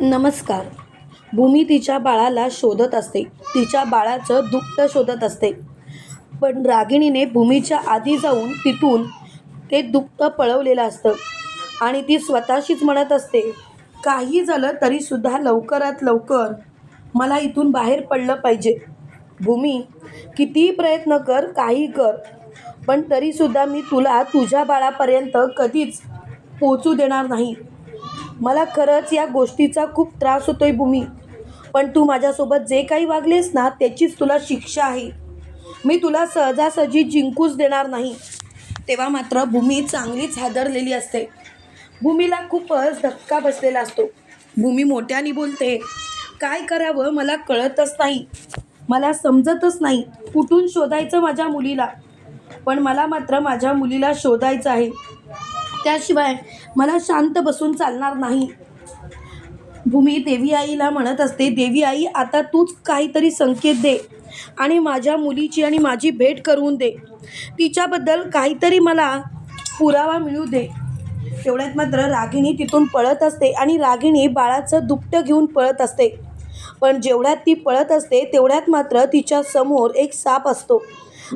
नमस्कार. भूमी तिच्या बाळाला शोधत असते. तिच्या बाळाचं दुःख शोधत असते. पण रागिणीने भूमीच्या आधी जाऊन तिथून ते दुःख पळवलेलं असतं. आणि ती स्वतःशीच म्हणत असते काही झालं तरीसुद्धा लवकरात लवकर मला इथून बाहेर पडलं पाहिजे. भूमी कितीही प्रयत्न कर काही कर पण तरीसुद्धा मी तुला तुझ्या बाळापर्यंत कधीच पोचू देणार नाही. मला खरंच या गोष्टीचा खूप त्रास होतोय भूमी. पण तू माझ्यासोबत जे काही वागलेस ना त्याचीच तुला शिक्षा आहे. मी तुला सहजासहजी जिंकूच देणार नाही. तेव्हा मात्र भूमी चांगलीच हादरलेली असते. भूमीला खूपच धक्का बसलेला असतो. भूमी मोठ्याने बोलते काय करावं मला कळतच नाही. मला समजतच नाही कुठून शोधायचं माझ्या मुलीला. पण मला मात्र माझ्या मुलीला शोधायचं आहे. त्याशिवाय मला शांत बसून चालणार नाही. भूमी देवी आईला म्हणत असते देवी आई आता तूच काहीतरी संकेत दे आणि माझ्या मुलीची आणि माझी भेट करून दे. तिच्याबद्दल काहीतरी मला पुरावा मिळू दे. तेवढ्यात मात्र रागिणी तिथून पळत असते आणि रागिणी बाळाचं दुपटं घेऊन पळत असते. पण जेवढ्यात ती पळत असते तेवढ्यात मात्र तिच्या समोर एक साप असतो.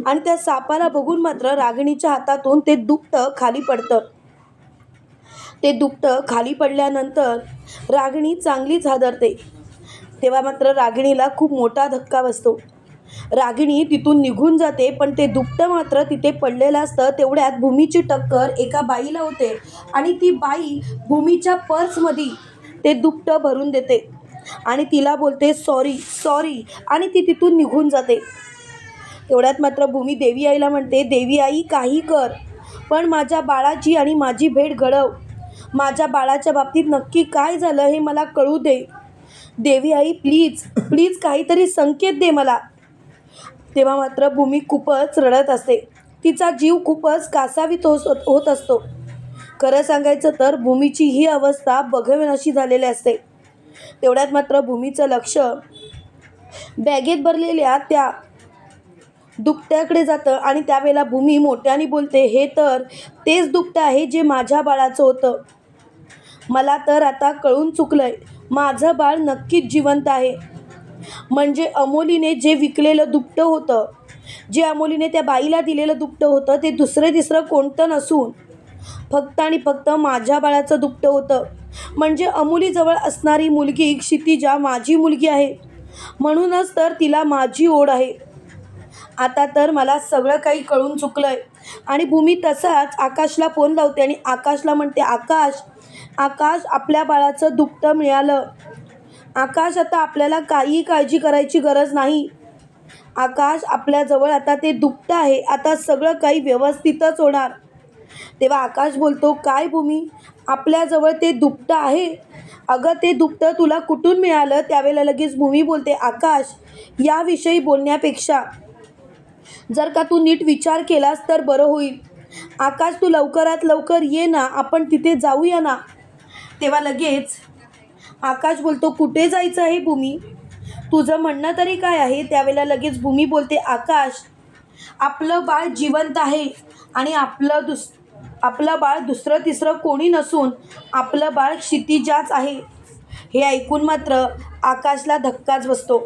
आणि त्या सापाला बघून मात्र रागिणीच्या हातातून ते दुपटं खाली पडतं. ते दुपटं खाली पडल्यानंतर रागिणी चांगलीच हादरते. तेव्हा मात्र रागिणीला खूप मोठा धक्का बसतो. रागिणी तिथून निघून जाते पण ते दुपटं मात्र तिथे पडलेलं असतं. तेवढ्यात भूमीची टक्कर एका बाईला होते आणि ती बाई भूमीच्या पर्समध्ये ते दुपटं भरून देते आणि तिला बोलते सॉरी सॉरी आणि ती तिथून निघून जाते. तेवढ्यात मात्र भूमी देवी आईला म्हणते देवी आई काही कर पण माझ्या बाळाची आणि माझी भेट घडव. माझ्या बाळाच्या बाबतीत नक्की काय झालं हे मला कळू दे. देवी आई प्लीज प्लीज काहीतरी संकेत दे मला. तेव्हा मात्र भूमी खूपच रडत असते. तिचा जीव खूपच कासावीत होत असतो. खरं सांगायचं तर भूमीची ही अवस्था बघविनाशी झालेली असते. तेवढ्यात मात्र भूमीचं लक्ष बॅगेत भरलेल्या त्या दुपट्याकडे जातं आणि त्यावेळेला भूमी मोठ्याने बोलते हे तर तेच दुपटं आहे जे माझ्या बाळाचं होतं. मला तर आता कळून चुकलंय. माझं बाळ नक्कीच जिवंत आहे. म्हणजे अमोलीने जे विकलेलं दुपटं होतं जे अमोलीने त्या बाईला दिलेलं दुपटं होतं ते दुसरं तिसरं कोणतं नसून फक्त आणि फक्त माझ्या बाळाचं दुपटं होतं. म्हणजे अमोलीजवळ असणारी मुलगी क्षितिजा माझी मुलगी आहे. म्हणूनच तर तिला माझी ओढ आहे. आता तर मला सगळं काही कळून चुकलं आहे आणि भूमी तसाच आकाशला फोन लावते आणि आकाशला म्हणते आकाश आकाश आपल्या बाळाचं दुपटं मिळालं. आकाश आता आपल्याला काही काळजी करायची गरज नाही. आकाश आपल्याजवळ आता ते दुपटं आहे. आता सगळं काही व्यवस्थितच होणार. तेव्हा आकाश बोलतो काय भूमी? आपल्याजवळ ते दुपटं आहे? अगं ते दुपटं तुला कुठून मिळालं? त्यावेळेला लगेच भूमी बोलते आकाश याविषयी बोलण्यापेक्षा. जर का तू नीट विचार केलास तर बरं होईल. आकाश तू लवकरात लवकर ये ना आपण तिथे जाऊया ना. तेव्हा लगेच आकाश बोलतो कुठे जायचं आहे भूमी? तुझं म्हणणं तरी काय आहे? त्यावेळेला लगेच भूमी बोलते आकाश आपलं बाळ जिवंत आहे आणि आपलं दुस आपलं बाळ दुसरं तिसरं कोणी नसून आपलं बाळ क्षितिजाच आहे. हे ऐकून मात्र आकाशला धक्काच बसतो.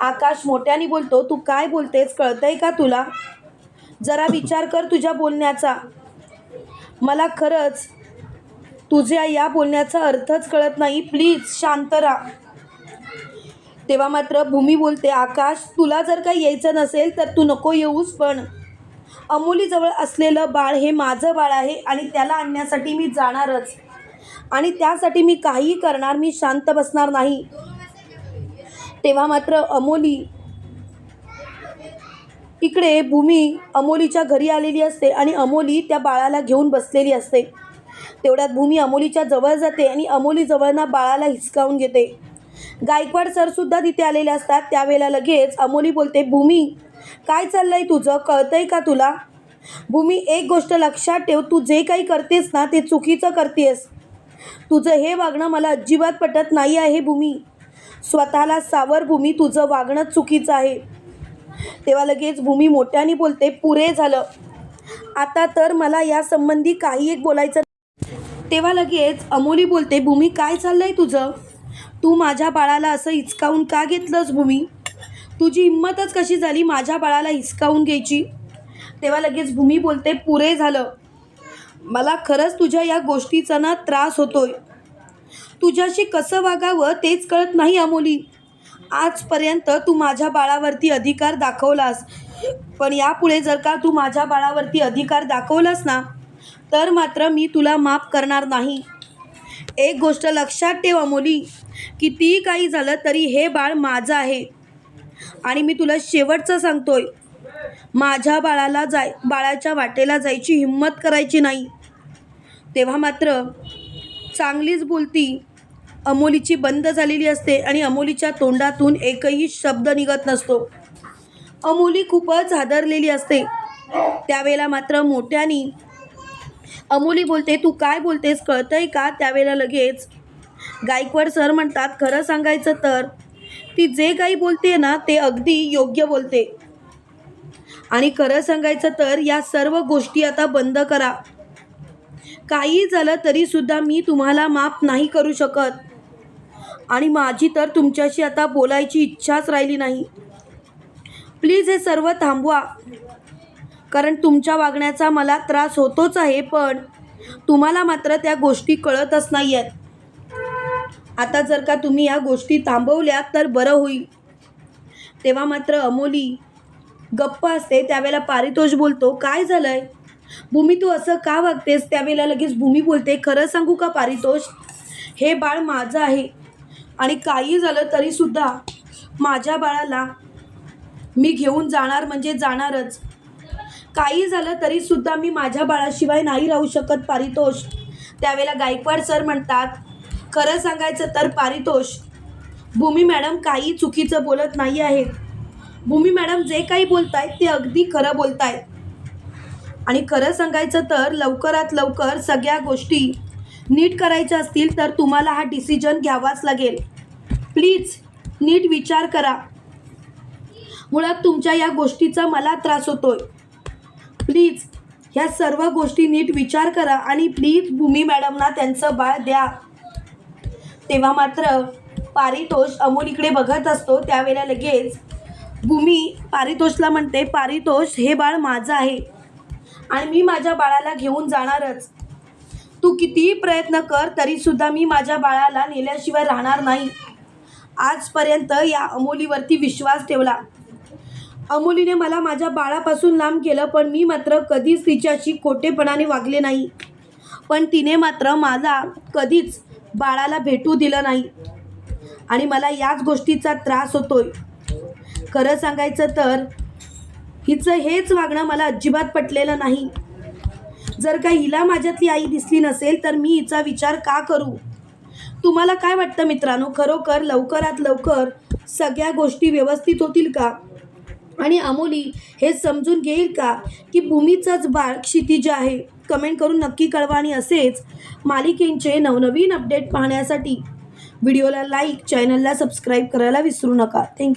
आकाश मोठ्याने बोलतो तू काय बोलतेस? कळतंय का तुला? जरा विचार कर तुझ्या बोलण्याचा. मला खरंच तुझ्या या बोलण्याचा अर्थच कळत नाही. प्लीज शांत राहा. तेव्हा मात्र भूमी बोलते आकाश तुला जर काही यायचं नसेल तर तू नको येऊस पण. अमोलीजवळ असलेलं बाळ हे माझं बाळ आहे आणि त्याला आणण्यासाठी मी जाणारच. आणि त्यासाठी मी काहीही करणार मी शांत बसणार नाही. तेव्हा मात्र अमोली इकडे भूमी अमोलीच्या घरी आलेली असते आणि अमोली त्या बाळाला घेऊन बसलेली असते. तेवढ्यात भूमी अमोलीच्या जवळ जाते आणि अमोली जवळना बाळाला हिसकावून घेते. गायकवाड सरसुद्धा तिथे आलेले असतात. त्यावेळेला लगेच अमोली बोलते भूमी काय चाललंय तुझं? कळतंय का तुला? भूमी एक गोष्ट लक्षात ठेव. तू जे काही करतेस ना ते चुकीचं करतेस. तुझं हे वागणं मला अजिबात पटत नाही आहे भूमी. स्वतःला सावर भूमी तुझं वागणं चुकीचं आहे. तेव्हा लगेच भूमी मोठ्याने बोलते पुरे झालं. आता तर मला यासंबंधी काही एक बोलायचं तेव्हा लगेच अमोली बोलते भूमी काय चाललंय तुझं? तू माझ्या बाळाला असं हिसकावून का घेतलंस भूमी? तुझी हिंमतच कशी झाली माझ्या बाळाला हिसकावून घ्यायची? तेव्हा लगेच भूमी बोलते पुरे झालं. मला खरंच तुझ्या या गोष्टीचा ना त्रास होतोय. तुझ्याशी कसं वागावं तेच कळत नाही अमोली. आजपर्यंत तू माझ्या बाळावरती अधिकार दाखवलास. पण यापुढे जर का तू माझ्या बाळावरती अधिकार दाखवलास ना तर मात्र मी तुला माफ करणार नाही. एक गोष्ट लक्षात ठेव अमोली कितीही काही झालं तरी हे बाळ माझं आहे. आणि मी तुला शेवटचं सांगतोय माझ्या बाळाला जाय बाळाच्या वाटेला जायची हिंमत करायची नाही. तेव्हा मात्र चांगलीच बोलती. अमोलीची बंद झालेली असते आणि अमोलीच्या तोंडातून एकही शब्द निघत नसतो. अमोली खूपच हादरलेली असते. त्यावेळेला मात्र मोठ्यानी अमोली बोलते तू काय बोलतेस कळतंय का? त्यावेळेला लगेच गायकवाड सर म्हणतात खरं सांगायचं तर ती जे काही बोलते ना ते अगदी योग्य बोलते. आणि खरं सांगायचं तर या सर्व गोष्टी आता बंद करा. काही झालं तरीसुद्धा मी तुम्हाला माफ नाही करू शकत. आणि माझी तर तुमच्याशी आता बोलायची इच्छाच राहिली नाही. प्लीज हे सर्व थांबवा. कारण तुमच्या वागण्याचा मला त्रास होतोच आहे पण तुम्हाला मात्र त्या गोष्टी कळतच नाही आहेत आता जर का तुम्ही या गोष्टी थांबवल्या तर बरं होईल. तेव्हा मात्र अमोली गप्प असते त्यावेळेला पारितोष बोलतो काय झालं आहे भूमी तू असं का वागतेस? त्यावेळेला लगेच भूमी बोलते खरं सांगू का पारितोष? हे बाळ माझं आहे. आणि काही झालं तरीसुद्धा माझ्या बाळाला मी घेऊन जाणार म्हणजे जाणारच. काही झालं तरीसुद्धा मी माझ्या बाळाशिवाय नाही राहू शकत पारितोष. त्यावेळेला गायकवाड सर म्हणतात खरं सांगायचं तर पारितोष भूमी मॅडम काही चुकीचं बोलत नाही आहेत. भूमी मॅडम जे काही बोलत आहेत ते अगदी खरं बोलत आहेत आणि खरं सांगायचं तर लवकरात लवकर सगळ्या गोष्टी नीट करायच्या असतील तर तुम्हाला हा डिसिजन घ्यावाच लागेल. प्लीज नीट विचार करा. मुळात तुमच्या या गोष्टीचा मला त्रास होतोय. प्लीज ह्या सर्व गोष्टी नीट विचार करा आणि प्लीज भूमी मॅडमना त्यांचं बाळ द्या. तेव्हा मात्र पारितोष अमोलीकडे बघत असतो त्यावेळेला लगेच भूमी पारितोषला म्हणते पारितोष हे बाळ माझं आहे. आणि मी माझ्या बाळाला घेऊन जाणारच. तू कितीही प्रयत्न कर तरीसुद्धा मी माझ्या बाळाला नेल्याशिवाय राहणार नाही. आजपर्यंत या अमोलीवरती विश्वास ठेवला. अमोलीने मला माझ्या बाळापासून लांब केलं पण मी मात्र कधीच तिच्याशी खोटेपणाने वागले नाही. पण तिने मात्र मला कधीच बाळाला भेटू दिलं नाही. आणि मला याच गोष्टीचा त्रास होतोय. खरं सांगायचं तर हिचं हेच वागणं मला अजिबात पटलेलं नाही. जर का हिला माझ्यातली आई दिसली नसेल तर मी हिचा विचार का करू? तुम्हाला काय वाटतं मित्रांनो? खरोखर लवकरात लवकर सगळ्या गोष्टी व्यवस्थित होतील का? आणि अमोली हे समजून घेईल का की भूमीचंच बाळ क्षितिज आहे? कमेंट करून नक्की कळवा आणि असेच मालिकेंचे नवनवीन अपडेट पाहण्यासाठी व्हिडिओला लाईक चॅनलला सबस्क्राईब करायला विसरू नका. थँक्यू